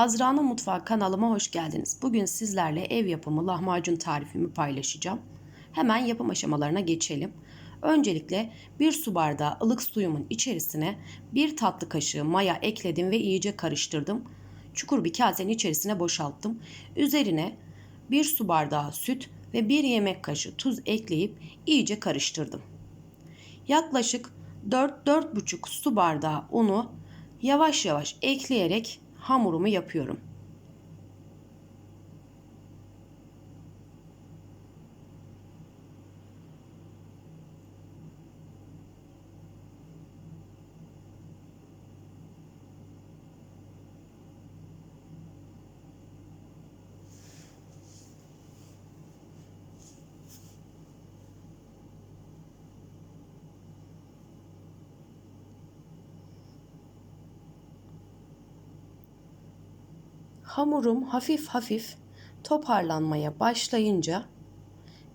Azra'nın Mutfağı kanalıma hoş geldiniz. Bugün sizlerle ev yapımı lahmacun tarifimi paylaşacağım. Hemen yapım aşamalarına geçelim. Öncelikle bir su bardağı ılık suyumun içerisine bir tatlı kaşığı maya ekledim ve iyice karıştırdım. Çukur bir kasenin içerisine boşalttım. Üzerine bir su bardağı süt ve bir yemek kaşığı tuz ekleyip iyice karıştırdım. Yaklaşık 4-4,5 su bardağı unu yavaş yavaş ekleyerek hamurumu yapıyorum. Hamurum hafif hafif toparlanmaya başlayınca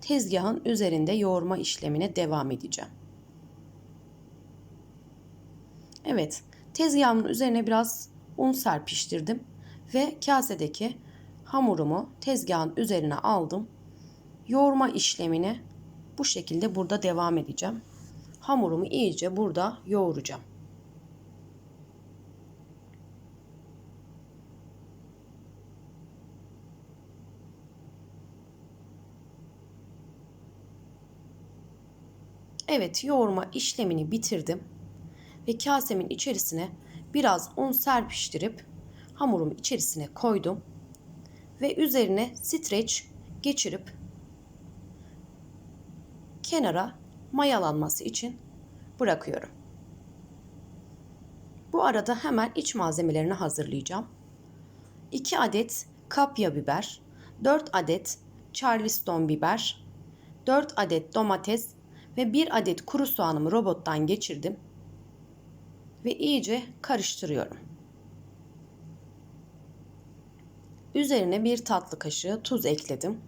tezgahın üzerinde yoğurma işlemine devam edeceğim. Evet, tezgahımın üzerine biraz un serpiştirdim ve kasedeki hamurumu tezgahın üzerine aldım. Yoğurma işlemine bu şekilde burada devam edeceğim. Hamurumu iyice burada yoğuracağım. Evet yoğurma işlemini bitirdim. Ve kasemin içerisine biraz un serpiştirip hamurumu içerisine koydum. Ve üzerine streç geçirip kenara mayalanması için bırakıyorum. Bu arada hemen iç malzemelerini hazırlayacağım. 2 adet kapya biber, 4 adet charleston biber, 4 adet domates ve bir adet kuru soğanımı robottan geçirdim ve iyice karıştırıyorum. Üzerine bir tatlı kaşığı tuz ekledim.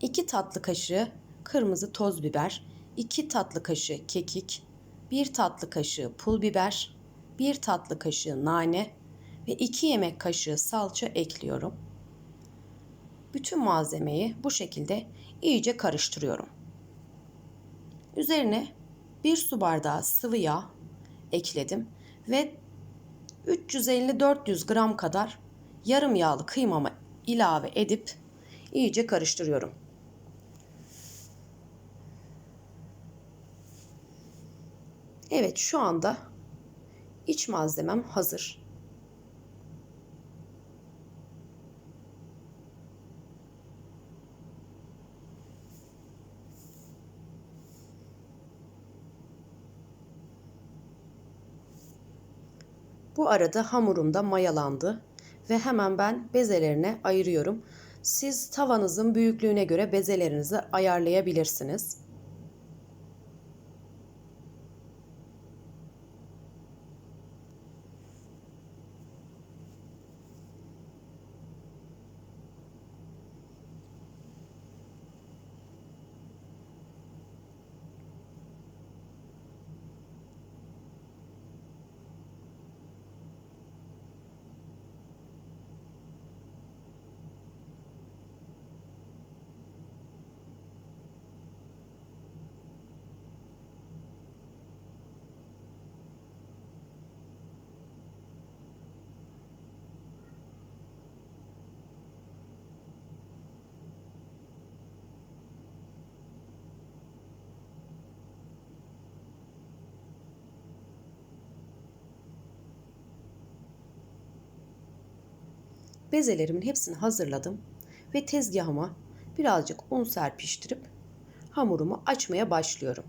2 tatlı kaşığı kırmızı toz biber, 2 tatlı kaşığı kekik, 1 tatlı kaşığı pul biber, 1 tatlı kaşığı nane ve 2 yemek kaşığı salça ekliyorum bütün malzemeyi bu şekilde iyice karıştırıyorum. Üzerine bir su bardağı sıvı yağ ekledim ve 350-400 gram kadar yarım yağlı kıymamı ilave edip iyice karıştırıyorum. Evet şu anda iç malzemem hazır. Bu arada hamurum da mayalandı ve hemen ben bezelerine ayırıyorum. Siz tavanızın büyüklüğüne göre bezelerinizi ayarlayabilirsiniz. Bezelerimin hepsini hazırladım ve tezgahıma birazcık un serpiştirip hamurumu açmaya başlıyorum.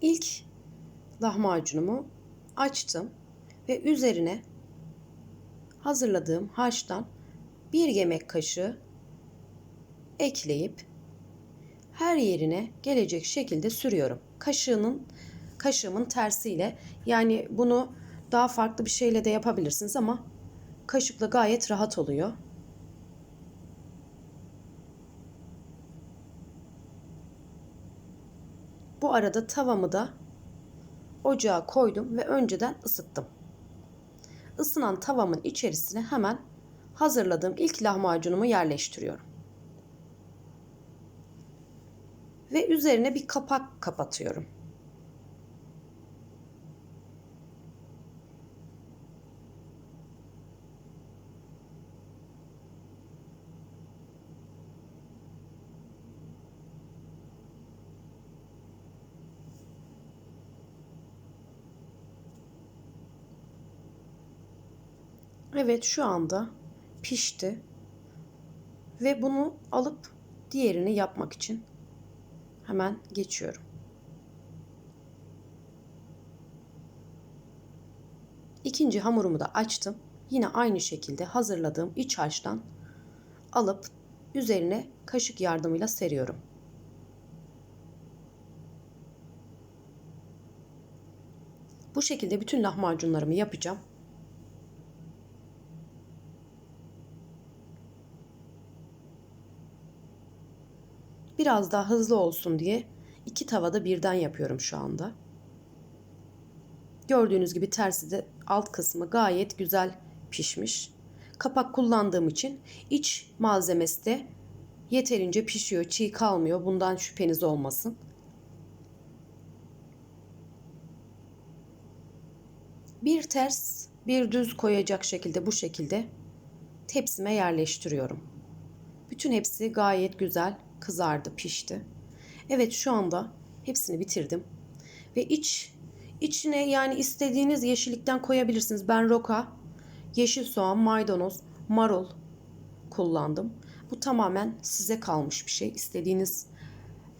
İlk lahmacunumu açtım ve üzerine hazırladığım harçtan bir yemek kaşığı ekleyip her yerine gelecek şekilde sürüyorum. Kaşığının kaşığımın tersiyle yani bunu daha farklı bir şeyle de yapabilirsiniz ama kaşıkla gayet rahat oluyor. Bu arada tavamı da ocağa koydum ve önceden ısıttım. Isınan tavamın içerisine hemen hazırladığım ilk lahmacunumu yerleştiriyorum. Ve üzerine bir kapak kapatıyorum. Evet şu anda pişti. Ve bunu alıp diğerini yapmak için hemen geçiyorum. İkinci hamurumu da açtım. Yine aynı şekilde hazırladığım iç harçtan alıp üzerine kaşık yardımıyla seriyorum. Bu şekilde bütün lahmacunlarımı yapacağım. Biraz daha hızlı olsun diye iki tavada birden yapıyorum şu anda. Gördüğünüz gibi tersi de alt kısmı gayet güzel pişmiş. Kapak kullandığım için iç malzemesi de yeterince pişiyor, çiğ kalmıyor. Bundan şüpheniz olmasın. Bir ters, bir düz koyacak şekilde bu şekilde tepsime yerleştiriyorum. Bütün hepsi gayet güzel kızardı, pişti. Evet şu anda hepsini bitirdim. Ve iç içine yani istediğiniz yeşillikten koyabilirsiniz. Ben roka, yeşil soğan, maydanoz, marul kullandım. Bu tamamen size kalmış bir şey. İstediğiniz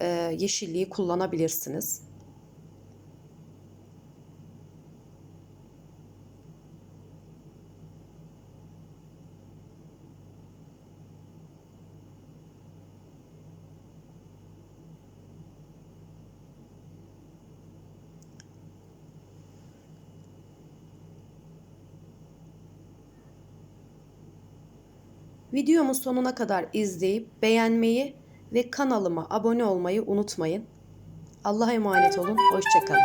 e, yeşilliği kullanabilirsiniz. Videomu sonuna kadar izleyip beğenmeyi ve kanalıma abone olmayı unutmayın. Allah'a emanet olun. Hoşçakalın.